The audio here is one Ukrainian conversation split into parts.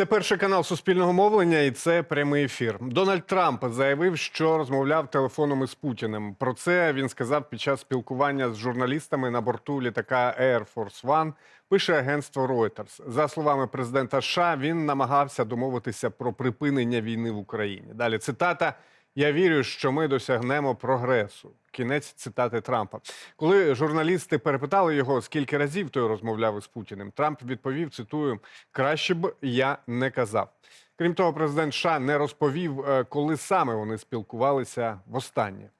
Це перший канал суспільного мовлення, і це прямий ефір. Дональд Трамп заявив, що розмовляв телефоном із Путіним. Про це він сказав під час спілкування з журналістами на борту літака Air Force One, Пише агентство Reuters. За словами президента США, він намагався домовитися про припинення війни в Україні. Далі цитата. Я вірю, що ми досягнемо прогресу. Кінець цитати Трампа. Коли журналісти перепитали його, скільки разів той розмовляв із Путіним, Трамп відповів: цитую: краще б я не казав. Крім того, президент США не розповів, е, коли саме вони спілкувалися востаннє.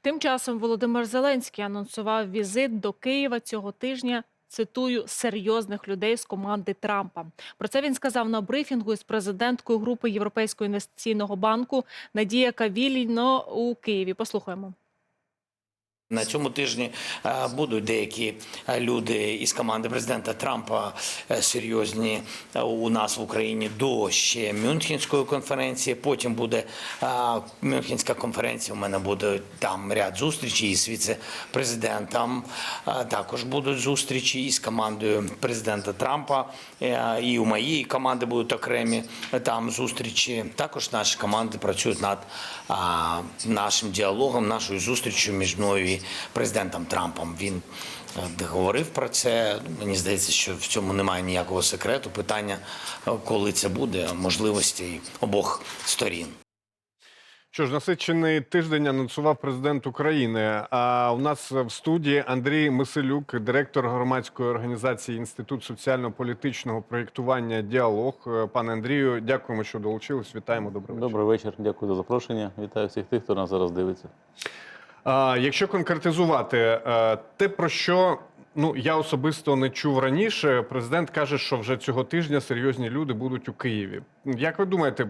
Тим часом Володимир Зеленський анонсував візит до Києва цього тижня. Цитую серйозних людей з команди Трампа. Про це він сказав на брифінгу із президенткою групи Європейського інвестиційного банку Надія Кавіліно у Києві. Послухаємо. На цьому тижні е, будуть деякі е, люди із команди президента Трампа е, серйозні у нас в Україні до ще Мюнхенської конференції. Потім буде Мюнхенська конференція. У мене буде там ряд зустрічей із віце-президентом. Також будуть зустрічі із командою президента Трампа. І у моєї команди будуть окремі там зустрічі. Також наші команди працюють над нашим діалогом, нашою зустрічю між мною і президентом Трампом. Він е, говорив про це. Мені здається, що в цьому немає ніякого секрету. Питання, е, коли це буде, можливості обох сторін. Що ж, насичений тиждень анонсував президент України. А у нас в студії Андрій Миселюк, директор громадської організації Інститут соціально-політичного проєктування Діалог. Е, Пане Андрію, дякуємо, що долучились. Вітаємо. Добрий вечір. Добрий вечір, дякую за запрошення. Вітаю всіх тих, хто нас зараз дивиться. Якщо конкретизувати е, те, про що ну я особисто не чув раніше, президент каже, що вже цього тижня серйозні люди будуть у Києві. Як ви думаєте,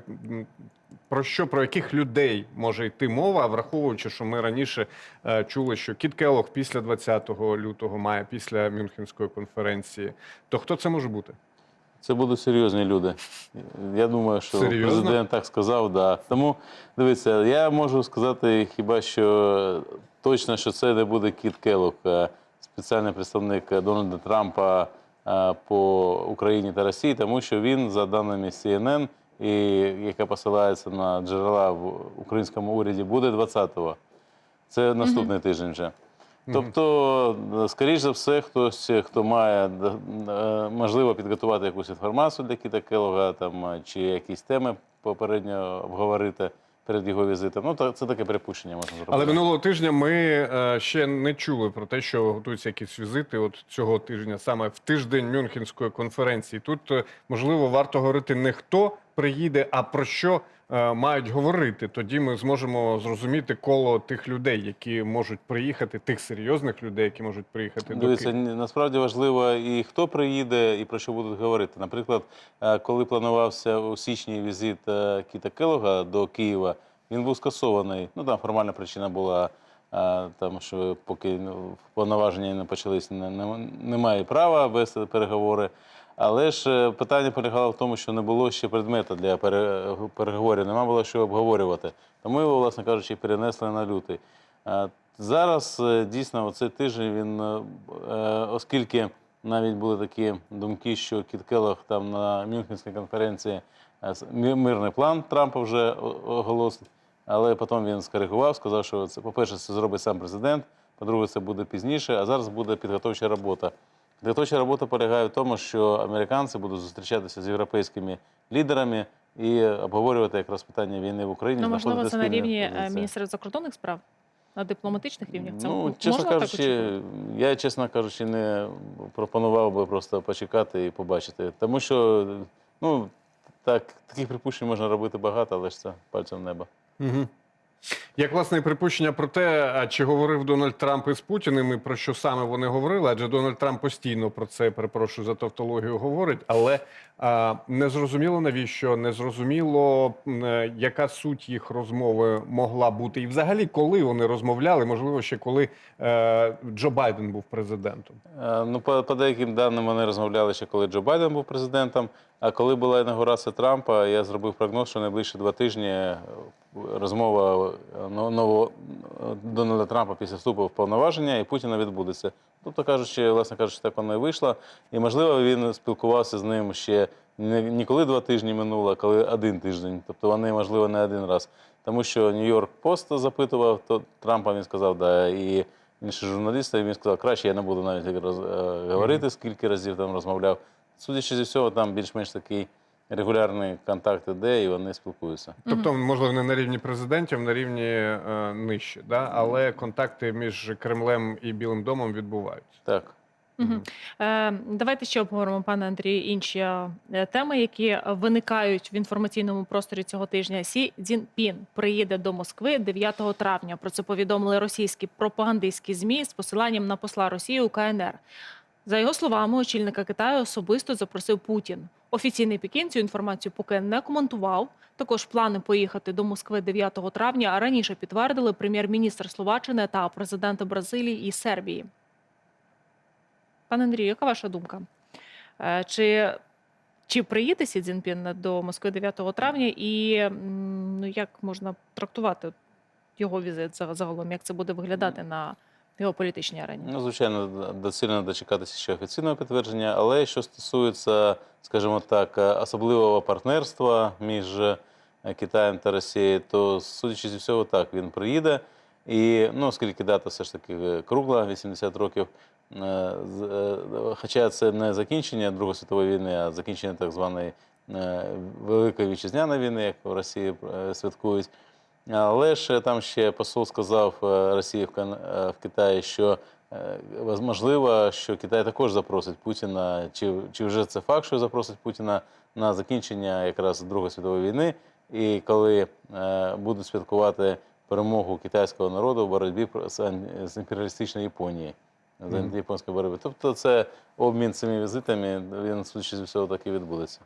про що про яких людей може йти мова, враховуючи, що ми раніше е, чули, що Кіт Келлог після 20 лютого має після Мюнхенської конференції, то хто це може бути? Це будуть серйозні люди. Я думаю, що Серйозно? президент так сказав. Да. Тому дивіться, я можу сказати хіба що точно, що це не буде Кіт Келлог, а спеціальний представник Дональда Трампа по Україні та Росії, тому що він, за даними CNN, і яка посилається на джерела в українському уряді, буде 20-го. Це наступний тиждень вже. Тобто, е, скоріш за все, хтось, хто має е, можливо підготувати якусь інформацію для Кіта Келога, там е, чи якісь теми попередньо обговорити перед його візитом. Ну, та- це таке припущення можна зробити. Але минулого тижня ми е, ще не чули про те, що готуються якісь візити. От цього тижня, саме в тиждень Мюнхенської конференції. Тут можливо варто говорити не хто приїде, а про що мають говорити. Тоді ми зможемо зрозуміти коло тих людей, які можуть приїхати, тих серйозних людей, які можуть приїхати до Дивіться, Києва. насправді важливо і хто приїде, і про що будуть говорити. Наприклад, е, коли планувався у січні візит е, Кіта Келога до Києва, він був скасований. Ну там формальна причина була. е, Там що поки ну, повноваження не почались, не- не- немає права вести переговори. Але ж е, питання полягало в тому, що не було ще предмета для переговорів, нема було що обговорювати. Тому його, власне кажучи, перенесли на лютий. Е, Зараз е, дійсно оцей тиждень він, оскільки навіть були такі думки, що Кіт там на Мюнхенській конференції мирний план Трампа вже о- оголосить, але потім він скоригував, сказав, що це, по-перше, це зробить сам президент, по-друге, це буде пізніше, а зараз буде підготовча робота. Підготовча робота полягає в тому, що американці будуть зустрічатися з європейськими лідерами і обговорювати якраз питання війни в Україні. Ну, можливо, це на рівні е, позиції. міністерства закордонних справ, на дипломатичних рівнях. Це Ну, чесно можна кажучи, очікувати? я, чесно кажучи, не пропонував би просто почекати і побачити. Тому що, ну, так, таких припущень можна робити багато, але ж це пальцем в небо. Угу. Як власне припущення про те, а чи говорив Дональд Трамп із Путіним, і про що саме вони говорили, адже Дональд Трамп постійно про це перепрошую за тавтологію говорить, але а, не зрозуміло навіщо, не зрозуміло, е, яка суть їх розмови могла бути, і взагалі коли вони розмовляли, можливо, ще коли е, Джо Байден був президентом. Е, Ну, по, по деяким даним вони розмовляли ще коли Джо Байден був президентом. А коли була інаугурація Трампа, я зробив прогноз, що найближчі два тижні е, розмова е, нового е, Дональда Трампа після вступу в повноваження і Путіна відбудеться. Тобто кажучи, власне кажучи, так воно і вийшло. І можливо він спілкувався з ним ще не, коли два тижні минуло, а коли один тиждень. Тобто вони, можливо, не один раз. Тому що Нью-Йорк Пост запитував, то Трампа він сказав, да, і інші журналісти, він сказав, краще я не буду навіть роз, говорити, скільки разів там розмовляв. Судячи зі всього, там більш-менш такий регулярний контакт іде, і вони спілкуються. Тобто, можливо, не на рівні президентів, на рівні е, нижче, да? але контакти між Кремлем і Білим домом відбуваються. Так. Е, давайте ще обговоримо, пане Андрію, інші е, теми, які виникають в інформаційному просторі цього тижня. Сі Цзіньпін приїде до Москви 9 травня. Про це повідомили російські пропагандистські змі з посиланням на посла Росії у КНР. За його словами, очільника Китаю особисто запросив Путін. Офіційний Пекін цю інформацію поки не коментував. Також плани поїхати до Москви 9 травня а раніше підтвердили прем'єр-міністр Словаччини та президенти Бразилії і Сербії. Пане Андрію, яка ваша думка? Е, Чи, чи приїде Сі Цзіньпін до Москви 9 травня, і ну, як можна трактувати його візит загалом? Як це буде виглядати на геополітичній арені? Ну, звичайно, доцільно дочекатися ще офіційного підтвердження, але що стосується, скажімо так, е, особливого партнерства між е, Китаєм та Росією, то судячи зі всього, так він приїде. І ну, оскільки дата все ж таки е, кругла, 80 років. Хоча це не закінчення Другої світової війни, а закінчення так званої Великої вітчизняної війни, як в Росії святкують. Але ж там ще посол сказав е, Росії в е, в Китаї, що е, можливо, що Китай також запросить Путіна, чи, чи вже це факт, що запросить Путіна на закінчення якраз Другої світової війни, і коли будуть святкувати перемогу китайського народу в боротьбі з імперіалістичною Японією. З Мгм. антияпонської боротьби. Тобто це обмін цими візитами, він, судячи з всього, так і відбудеться.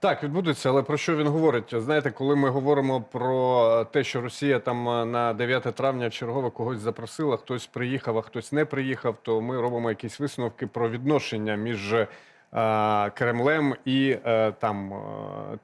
Так, відбудеться, але про що він говорить? Знаєте, коли ми говоримо про те, що Росія там е, на 9 травня чергово когось запросила, хтось приїхав, а хтось не приїхав, то ми робимо якісь висновки про відношення між е, Кремлем і е, там е,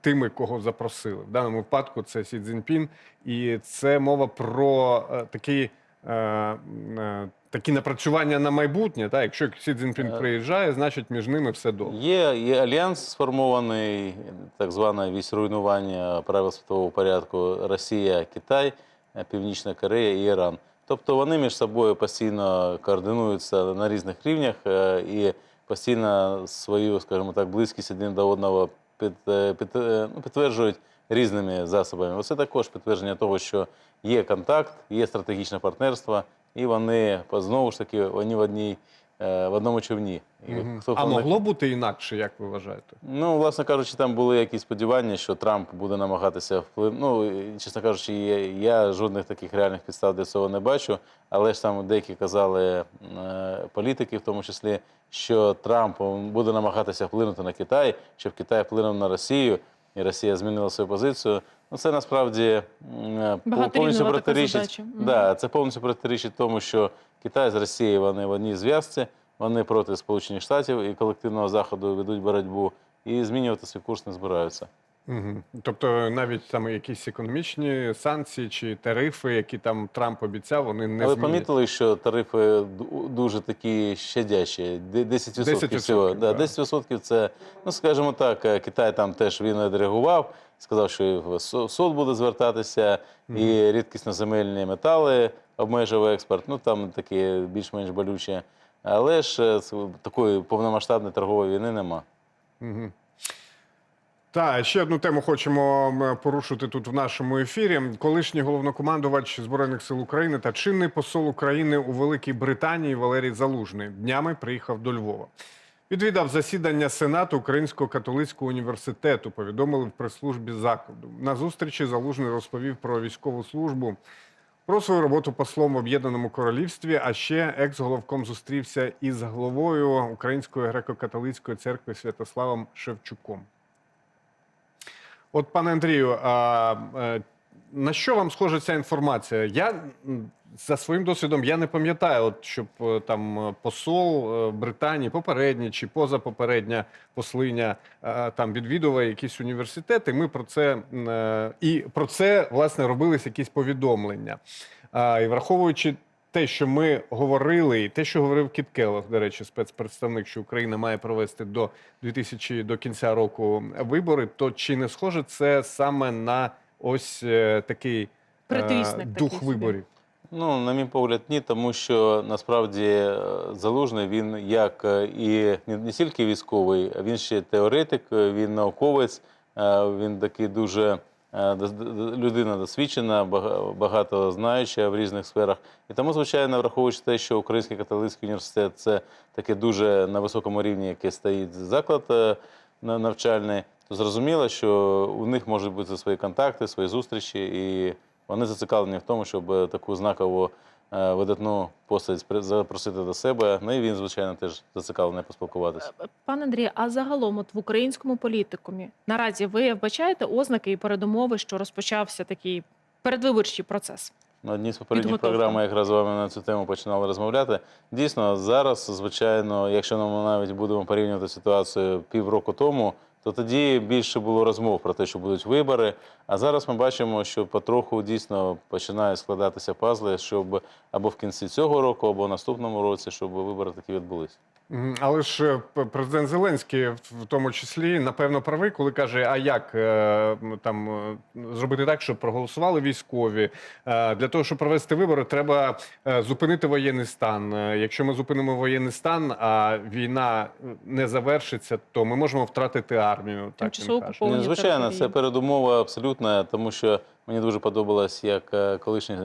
тими, кого запросили. В даному випадку це Сі Цзіньпін, і це мова про е, такий. е, е, Такі напрацювання на майбутнє, так? якщо Сі Цзіньпін Е. приїжджає, значить між ними все добре. Є, є альянс сформований, так звана вісь руйнування правил світового порядку Росія, Китай, е, Північна Корея і Іран. Тобто вони між собою постійно координуються на різних рівнях е, і постійно свою, скажімо так, близькість один до одного під, під, ну, підтверджують різними засобами. Оце також підтвердження того, що є контакт, є стратегічне партнерство, і вони знову ж таки вони в одній. е, В одному човні. І хто А могло бути інакше, як ви вважаєте? Ну, власне кажучи, там були якісь сподівання, що Трамп буде намагатися вплив. Ну, чесно кажучи, я, я жодних таких реальних підстав для цього не бачу. Але ж там деякі казали е, політики, в тому числі, що Трамп буде намагатися вплинути на Китай, щоб Китай вплинув на Росію, і Росія змінила свою позицію. Ну, це насправді по- повністю протирічить. Да, це повністю протирічить тому, що Китай з Росією вони в одній зв'язці, вони проти Сполучених Штатів і колективного заходу ведуть боротьбу, і змінювати свій курс не збираються. Угу. Тобто навіть там якісь економічні санкції чи тарифи, які там Трамп обіцяв, вони не Але змінять. помітили, що тарифи дуже такі щадящі. Де- 10%, 10% всього. Да, так. 10% це, ну скажімо так, е, Китай там теж він відреагував, сказав, що суд буде звертатися, і рідкісноземельні метали обмежив експорт. Ну там такі більш-менш болючі. Але ж е, такої повномасштабної торгової війни нема. Угу. Так, ще одну тему хочемо порушити тут в нашому ефірі. Колишній головнокомандувач Збройних сил України та чинний посол України у Великій Британії Валерій Залужний днями приїхав до Львова. Відвідав засідання Сенату Українського католицького університету. Повідомили в прес-службі закладу. На зустрічі Залужний розповів про військову службу, про свою роботу послом в Об'єднаному Королівстві. А ще екс-головком зустрівся із головою Української греко-католицької церкви Святославом Шевчуком. От, пане Андрію, а, е, на що вам схожа ця інформація? Я за своїм досвідом я не пам'ятаю, от щоб е, там е, посол Британії, попередній чи позапопередня послиня там відвідувала якісь університети. Ми про це і про це власне робились якісь повідомлення. І враховуючи. Те, що ми говорили, і те, що говорив Кіт Келлог, до речі, спецпредставник, що Україна має провести до 2000, до кінця року вибори, то чи не схоже це саме на ось е, такий е, дух такий виборів? Ну, на мій погляд, ні, тому що насправді е, залужний він як і не, тільки військовий, а він ще теоретик, він науковець, він такий дуже людина досвідчена, бага- багато знаюча в різних сферах. І тому, звичайно, враховуючи те, що Український католицький університет це таке дуже на високому рівні, яке стоїть заклад е, на- навчальний, то зрозуміло, що у них можуть бути свої контакти, свої зустрічі, і вони зацікавлені в тому, щоб е, таку знакову е, видатну постать запросити до себе. Ну і він, звичайно, теж зацікавлений поспілкуватися. Пане Андрію, а загалом, от в українському політикумі наразі ви вбачаєте ознаки і передумови, що розпочався такий передвиборчий процес? На одній з попередніх програм якраз з вами на цю тему починали розмовляти. Дійсно, зараз, звичайно, якщо ми навіть будемо порівнювати ситуацію півроку тому, то тоді більше було розмов про те, що будуть вибори. А зараз ми бачимо, що потроху дійсно починають складатися пазли, щоб або в кінці цього року, або в наступному році, щоб вибори такі відбулися. Але ж е, президент Зеленський в тому числі напевно правий, коли каже: а як е, там е, зробити так, щоб проголосували військові? Для того, щоб провести вибори, треба зупинити воєнний стан. Якщо ми зупинимо воєнний стан, а війна не завершиться, то ми можемо втратити армію. Так він каже. Ні, звичайно, це передумова абсолютна, тому що мені дуже подобалось, як е, колишній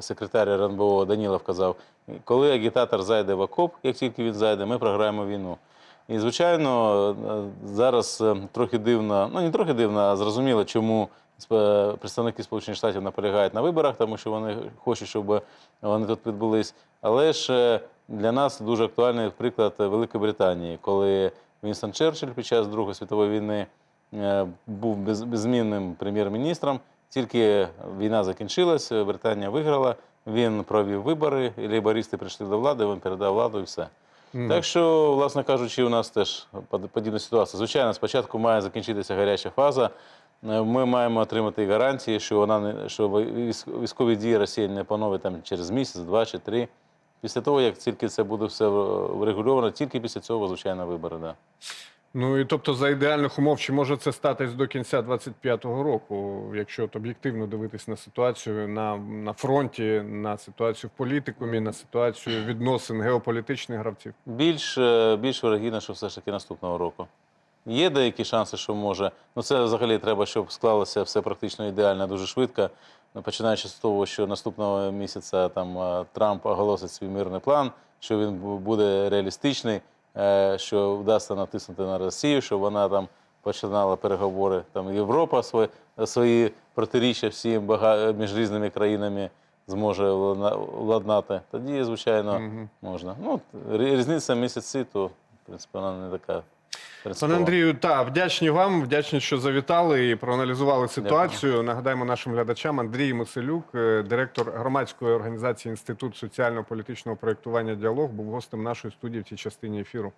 секретар РНБО Данілов казав, коли агітатор зайде в окоп, як тільки він зайде, ми програємо війну. І, звичайно, е, зараз е, трохи дивно, ну не трохи дивно, а зрозуміло, чому представники Сполучених Штатів наполягають на виборах, тому що вони хочуть, щоб вони тут відбулись. Але ж для нас дуже актуальний приклад Великої Британії, коли Вінстон Черчилль під час Другої світової війни був без, беззмінним прем'єр-міністром. Тільки війна закінчилась, Британія виграла. Він провів вибори, і лейбористи прийшли до влади, він передав владу і все. Мгм. Так що, власне кажучи, у нас теж подібна ситуація. Звичайно, спочатку має закінчитися гаряча фаза. Е, Ми маємо отримати гарантії, що вона не що військові дії Росії не поновить там через місяць, два чи три. Після того, як тільки це буде все врегульовано, тільки після цього, звичайно, вибори. Да. Ну і тобто, за ідеальних умов, чи може це статись до кінця 25-го року, якщо от об'єктивно дивитись на ситуацію на, на фронті, на ситуацію в політикумі, на ситуацію відносин геополітичних гравців? Більш, е, більш вирогідно, що все ж таки наступного року. Є деякі шанси, що може. Ну це взагалі треба, щоб склалося все практично ідеально, дуже швидко. Починаючи з того, що наступного місяця там е, Трамп оголосить свій мирний план, що він буде реалістичний, що вдасться натиснути на Росію, щоб вона там починала переговори. Там Європа свої, свої протиріччя всім бага, між різними країнами зможе владна- владнати. Тоді, звичайно, можна. Ну, різниця місяці, то в принципі вона не така. Пане. Андрію, та вдячні вам, вдячні, що завітали і проаналізували ситуацію. Нагадаємо нашим глядачам Андрій Миселюк, е, директор громадської організації Інститут соціально-політичного проєктування діалог, був гостем нашої студії в цій частині ефіру.